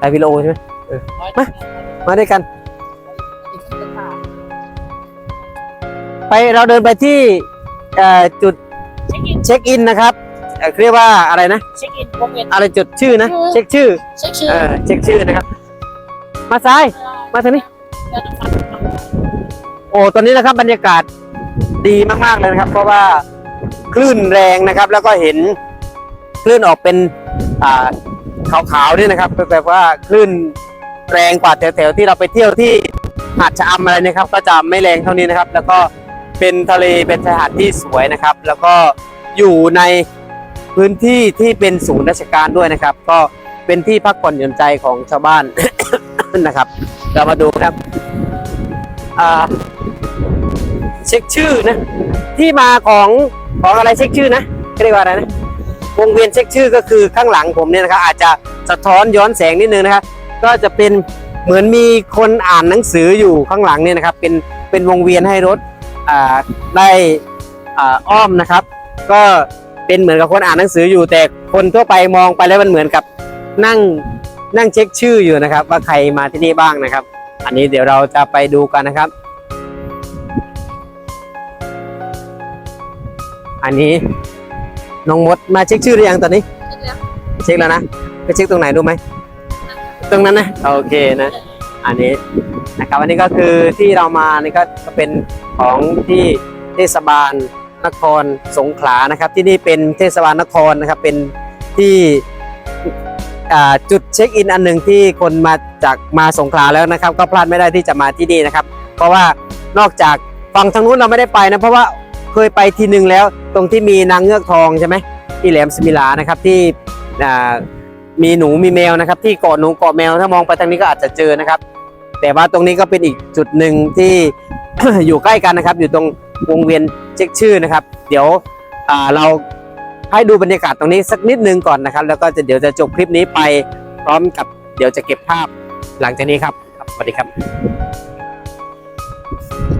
ถ่ายวิดีโอใช่ไหมมามาด้วยกัน ไปเราเดินไปที่เอ่อจุดเช็คอินเช็คอินนะครับเอ่อเรียกว่าอะไรนะเช็คอินวงเวียนอะไรจุดชื่อนะ เช็คชื่อเช็คชื่อเออเช็คชื่อนะครับ มาซ้ายมาทางนี้ โอ้ตอนนี้นะครับบรรยากาศดีมากๆเลยนะครับ เพราะว่าคลื่นแรงนะครับ แล้วก็เห็นคลื่นออกเป็นอ่า ขาวๆนี่นะครับแบบว่าคลื่นแรงกว่าแถวๆที่เราไปเที่ยวที่หาดชะอำอะไรนะครับ ก็จะไม่แรงเท่านี้นะครับ แล้วก็เป็นทะเลเป็นชายหาดที่สวยนะครับ แล้วก็อยู่ในพื้นที่ที่เป็นศูนย์ราชการด้วยนะครับ ก็เป็นที่พักผ่อนหย่อนใจของชาวบ้าน นะครับ เรามาดูนครับอ่าเช็คชื่อนะ ที่มาของของอะไรเช็คชื่อนะเรียกว่าอะไรนะ วงเวียนเช็คชื่อก็คือข้างหลังผมเนี่ยนะครับอาจจะสะท้อนย้อนแสงนิดนึงนะครับก็จะเป็นเหมือนมีคนอ่านหนังสืออยู่ข้างหลังเนี่ยนะครับเป็นเป็นวงเวียนให้รถอ่าได้อ้อมนะครับ ก็เป็นเหมือนกับคนอ่านหนังสืออยู่ แต่คนทั่วไปมองไปแล้วมันเหมือนกับนั่งนั่งเช็คชื่ออยู่นะครับ ว่าใครมาที่นี่บ้างนะครับ อันนี้เดี๋ยวเราจะไปดูกันนะครับ อันนี้ น้องมดมาเช็คชื่อหรือยังตอนนี้ เช็คแล้วนะไปเช็คตรงไหนดูไหมตรงนั้นนะโอเคนะ อันนี้นะครับอันนี้ก็คือที่เรามานี่ก็เป็นของที่เทศบาลนครสงขลานะครับ ที่นี่เป็นเทศบาลนครนะครับเป็นที่จุดเช็คอินอันหนึ่งที่คนมาจากมาสงขลาแล้วนะครับ ก็พลาดไม่ได้ที่จะมาที่นี่นะครับ เพราะว่านอกจากฝั่งทางนู้นเราไม่ได้ไปนะเพราะว่า เคยไปทีหนึ่งแล้ว ตรงที่มีนางเงือกทองใช่ไหมที่แหลมสมิลานะครับที่มีหนูมีแมวนะครับ ที่เกาะหนูเกาะแมวถ้ามองไปทางนี้ก็อาจจะเจอนะครับ แต่ว่าตรงนี้ก็เป็นอีกจุดหนึ่งที่อยู่ใกล้กันนะครับ อยู่ตรงวงเวียนเช็คชื่อนะครับ เดี๋ยวเราให้ดูบรรยากาศตรงนี้สักนิดนึงก่อนนะครับ แล้วก็จะเดี๋ยวจะจบคลิปนี้ไปพร้อมกับเดี๋ยวจะเก็บภาพหลังจากนี้ครับครับสวัสดีครับ